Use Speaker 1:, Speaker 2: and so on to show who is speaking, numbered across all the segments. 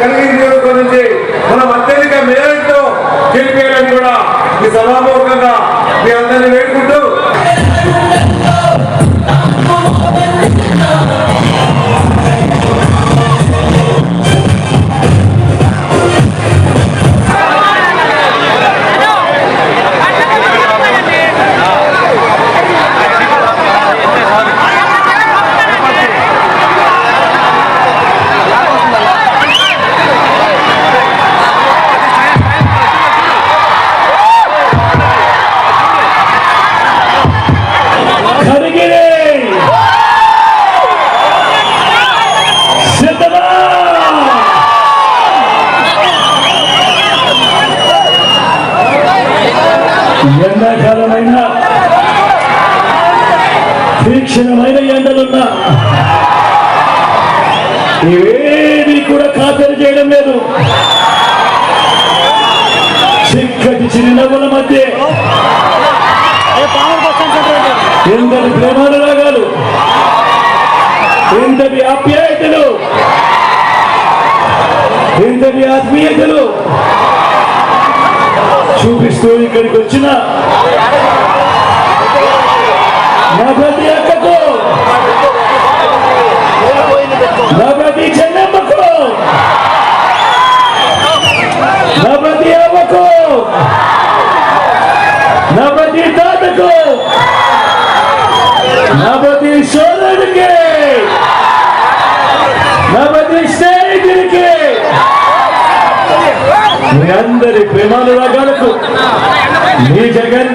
Speaker 1: కలిగిన నియోజకవర్గం నుంచి మనం అత్యధిక మేరతో గెలిపేయాలని కూడా ఈ సభాముఖంగా మీ అందరినీ వేడుకుంటూ
Speaker 2: లేదు. చిక్కటి చిరునవ్వుల మధ్య ఎందరి ప్రేమానురాగాలు ఎందరి ఆప్యాయతలు ఎందరి ఆత్మీయతలు చూపిస్తూ ఇక్కడికి వచ్చిన అవ్వకు తాతకు! నా సోదరుడికి! నా స్నేహితుడికి! మీ అందరి ప్రేమానురాగాలకు మీ జగన్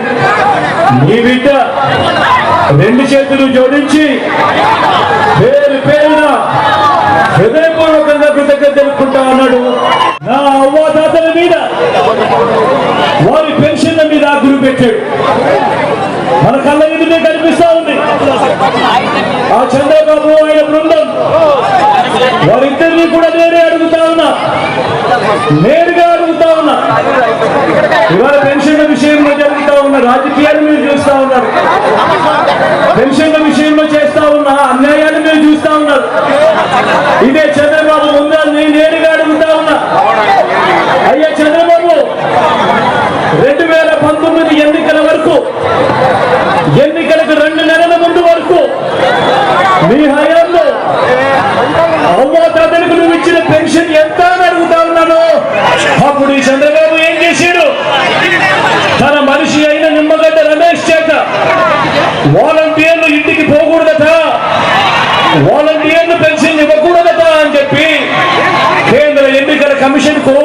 Speaker 2: మీ బిడ్డ రెండు చేతులు జోడించి పేరు పేరున హృదయపూర్వకంగా కృతజ్ఞత తెలుపుకుంటా అన్నాడు నా అవ్వాతాతల మీద వారి పెన్షన్ల మీద గురి పెట్టాడు మన కళ్ళ ఎదుటే కనిపిస్తా ఉంది ఆ చంద్రబాబు ఆయన బృందం వారిద్దరిని కూడా నేనే అడుగుతా ఉన్నా. నేరుగా అడుగుతా ఉన్నా. ఇవాళ పెన్షన్ల విషయంలో జరుగుతా ఉన్న రాజకీయాలు మీరు చూస్తా ఉన్నారు పెన్షన్ల విషయంలో చేస్తా ఉన్న అన్యాయాలు మీరు చూస్తా ఉన్నారు ఇదే చంద్రబాబు ముందని నేరుగా అడుగుతా ఉన్నా అయ్యా చంద్రబాబు రెండు వేల పంతొమ్మిది ఎన్నికల వరకు ఎన్నికలకు రెండు నెలల ముందు వరకు మీ హయాంలో అవ్వాతాతలకు నువ్వు ఇచ్చిన పెన్షన్ ఎంత అని అడుగుతా ఉన్నాను అప్పుడు ఈ చంద్రబాబు ఏం చేశాడు తన మనిషి అయిన నిమ్మగడ్డ రమేష్ చేత వాలంటీర్లు ఇంటికి పోకూడదట వాలంటీర్లు పెన్షన్ ఇవ్వకూడదట అని చెప్పి కేంద్ర ఎన్నికల కమిషన్కు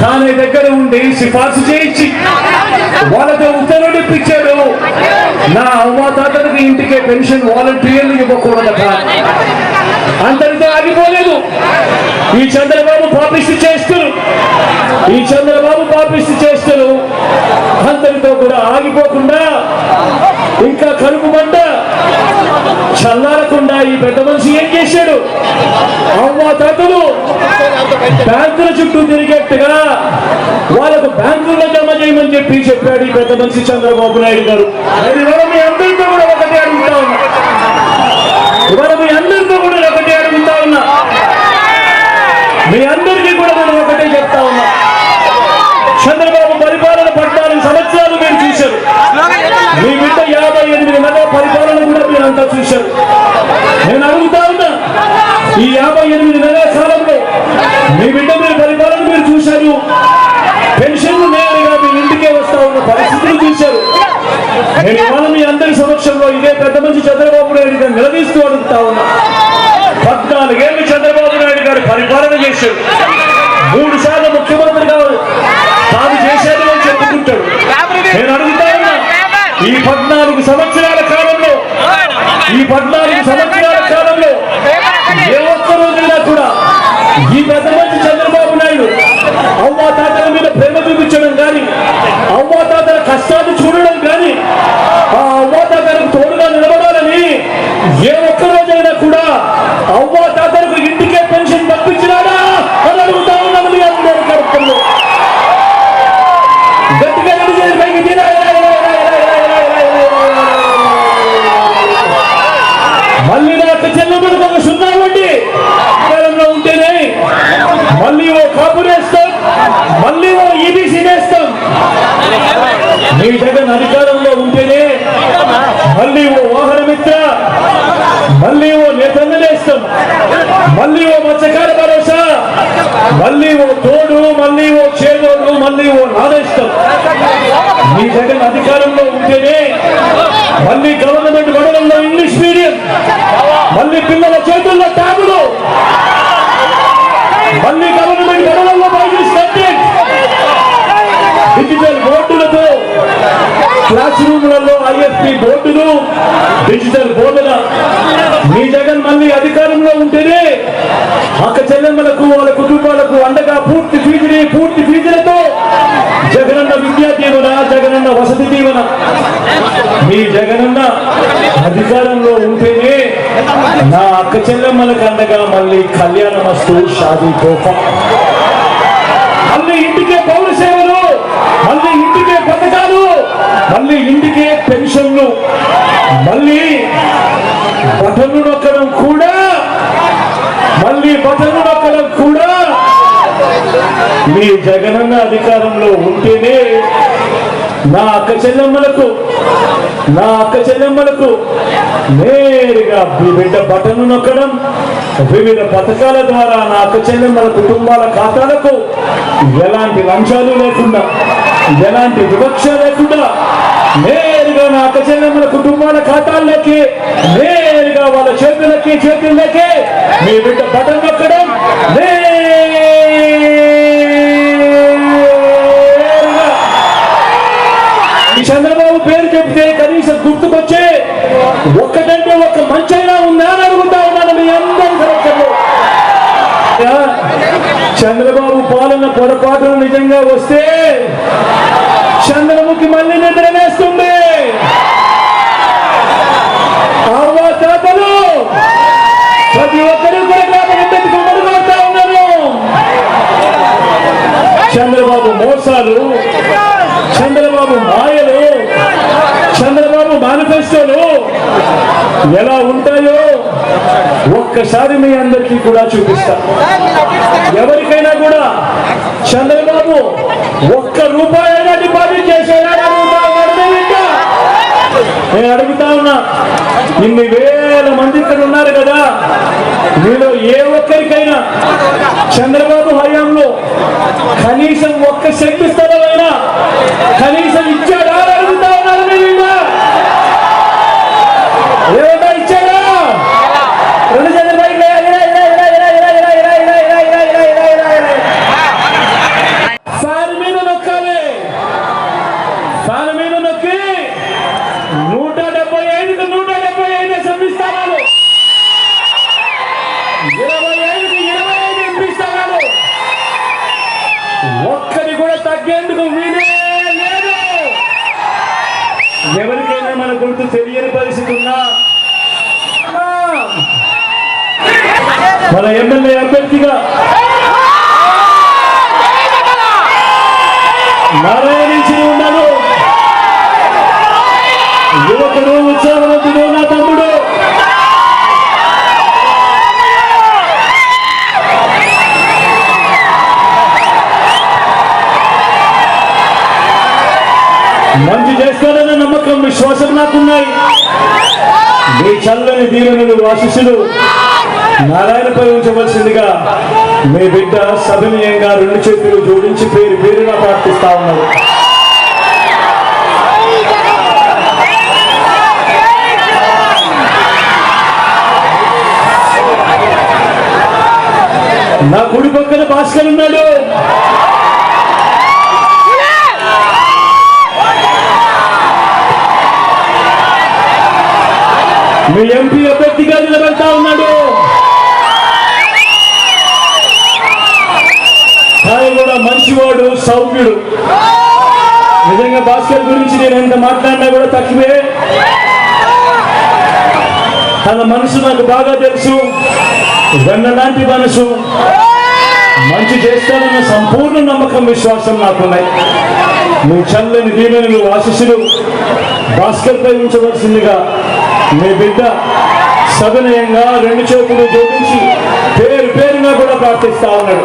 Speaker 2: తానే దగ్గర ఉండి సిఫార్సు చేయించి వాళ్ళతో ఉత్తర్వులు ఇప్పించాడు నా అవ్వాతాతలకు ఇంటికే పెన్షన్ వాలంటీర్లు ఇవ్వకూడదట. అంతటితో ఆగిపోలేదు. ఈ చంద్రబాబు పాపిస్తూ చేస్తారు. ఈ చంద్రబాబు పాపిస్తూ చేస్తారు. అంతటితో కూడా ఆగిపోకుండా ఇంకా కరుపు మంట చల్లారకుండా ఈ పెద్ద మనిషి ఏం చేశాడు? అవ్వ తాతలు బ్యాంకుల చుట్టూ తిరిగేట్టుగా వాళ్ళకు బ్యాంకుల్లో జమ చేయమని చెప్పి చెప్పాడు ఈ పెద్ద మనిషి చంద్రబాబు నాయుడు గారు అది ఇవాళ మీ అందరితో కూడా ఒకటే అడుగుతా ఉన్నా ఇవాళ మీ అందరితో కూడా నేను ఒకటే అడుగుతా ఉన్నా మీ అందరికీ కూడా నేను ఒకటే చెప్తా ఉన్నా చంద్రబాబు పరిపాలన పద్నాలుగు సంవత్సరాలు మీరు చూశారు మీ బిడ్డ యాభై ఎనిమిది నెలల పరిపాలన కూడా మీరు అంతా చూశారు. నేను అడుగుతా ఉన్నా ఈ యాభై ఎనిమిది నెలల కాలంలో మీ బిడ్డ మీరు పరిపాలన మీరు చూశారు. పెన్షన్లు నేరుగా మీ ఇంటికే వస్తా ఉన్న పరిస్థితులు చూశారు. నేను ఇవాళ మీ అందరి సమక్షంలో ఇదే పెద్ద మంచి చంద్రబాబు నాయుడు గారు నిలదీస్తూ అడుగుతా ఉన్నా. పద్నాలుగేళ్ళు చంద్రబాబు నాయుడు గారు పరిపాలన చేశారు. మూడు సార్లు ముఖ్యమంత్రి ముఖ్యమంత్రిగా తాను చేశాను అని చెప్పుకుంటాడు. నేను అడుగుతా ఉన్నా ఈ పద్నాలుగు సంవత్సరాల కాలంలో ఈ పద్నాలుగు సంవత్సరాల కాలంలో ఏ ఒక్క రోజైనా కూడా ఈ పెద్ద జగన్ అధికారంలో ఉంటేనే మళ్ళీ గవర్నమెంట్ బడులలో ఇంగ్లీష్ మీడియం మళ్ళీ పిల్లల చేతుల్లో ట్యాబులు మళ్ళీ గవర్నమెంట్ బడులలో ఇంగ్లీష్ సబ్జెక్ట్ డిజిటల్ బోర్డులతో క్లాస్ రూమ్లలో ఐఎఫ్పి బోర్డులు డిజిటల్ బోర్డుల. మీ జగన్ మళ్ళీ అధికారంలో ఉంటేనే అక్క చెల్లెమ్మలకు ఈ జగనన్న అధికారంలో ఉంటేనే నా అక్క చెల్లెమ్మలకు అండగా మళ్ళీ కళ్యాణం వస్తూ షాదీ తోఫా. మళ్ళీ ఇంటికే పౌర సేవలు మళ్ళీ ఇంటికే పథకాలు మళ్ళీ ఇంటికే పెన్షన్లు మళ్ళీ బటన్లు నొక్కడం కూడా మళ్ళీ బటన్లు నొక్కడం కూడా. మీ జగనన్న అధికారంలో ఉంటేనే నా అక్క చెల్లెమ్మలకు నా అక్క చెల్లెమ్మలకు నేరుగా మీ బిడ్డ బటన్ను నొక్కడం వివిధ పథకాల ద్వారా నా అక్క చెల్లెమ్మల కుటుంబాల ఖాతాలకు ఎలాంటి లంచాలు లేకుండా ఎలాంటి వివక్ష లేకుండా నేరుగా నా అక్క చెల్లెమ్మల కుటుంబాల ఖాతాల్లోకి నేరుగా వాళ్ళ చేతులకి చేతుల్లోకి మీ బిడ్డ బటన్ నొక్కడం నేరుగా కనీసం గుర్తుకొచ్చే ఒక్కటంటే ఒక్క మంచైనా ఉందా అని అడుగుతా ఉన్నాను మీ అందరి సమక్షంలో చంద్రబాబు పాలన పొరపాటు నిజంగా వస్తే చంద్రముఖి మళ్ళీ నిద్ర వేస్తుంది మేనిఫెస్టోలు ఎలా ఉంటాయో ఒక్కసారి మీ అందరికీ కూడా చూపిస్తా. ఎవరికైనా కూడా చంద్రబాబు ఒక్క రూపాయి అయినా డిపాజిట్ చేసేలా అడుగుతా నేను అడుగుతా ఉన్నా ఇన్ని వేల మంది ఇక్కడ ఉన్నారు కదా మీలో ఏ ఒక్కరికైనా చంద్రబాబు హయాంలో కనీసం ఒక్క సెంటు స్థలమైనా కనీసం ఇచ్చాడా అడుగుతా ఉన్నారు మంచి చేస్తారనే నమ్మకం విశ్వాసం నాకున్నాయి. మీ చల్లని దీవెనలు ఆశిస్సులు నారాయణపై ఉంచవలసిందిగా మీ బిడ్డ సభనీయంగా రెండు చేతులు జోడించి పేరు పేరున ప్రార్థిస్తా ఉన్నారు నా కుడి పక్కన భాస్కర్ ఉన్నాడు. సౌఖ్యుడు నిజంగా భాస్కర్ గురించి నేను ఎంత మాట్లాడినా కూడా తక్కువే. తన మనసు నాకు బాగా తెలుసు. వెన్న లాంటి మనసు. మంచి చేస్తానన్న సంపూర్ణ నమ్మకం విశ్వాసం నాకున్నాయి. నువ్వు చల్లని దీవెనలు ఆశిస్సులు భాస్కర్ పై ఉంచవలసిందిగా మీ బిడ్డ సవినయంగా రెండు చేతులు జోడించి పేరు పేరుగా కూడా ప్రార్థిస్తా ఉన్నాడు.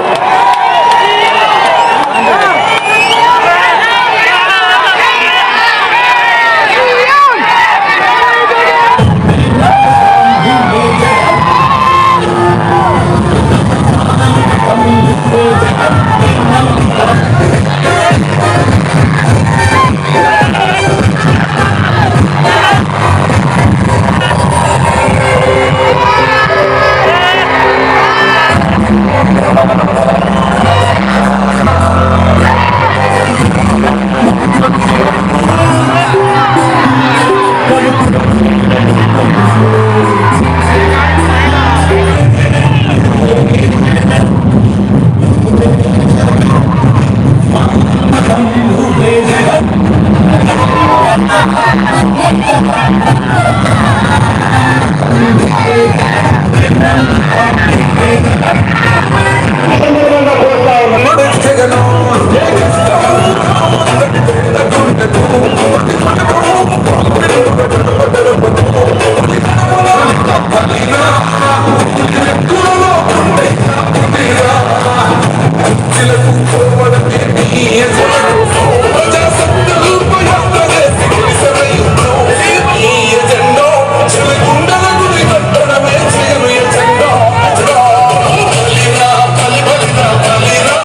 Speaker 2: జగనం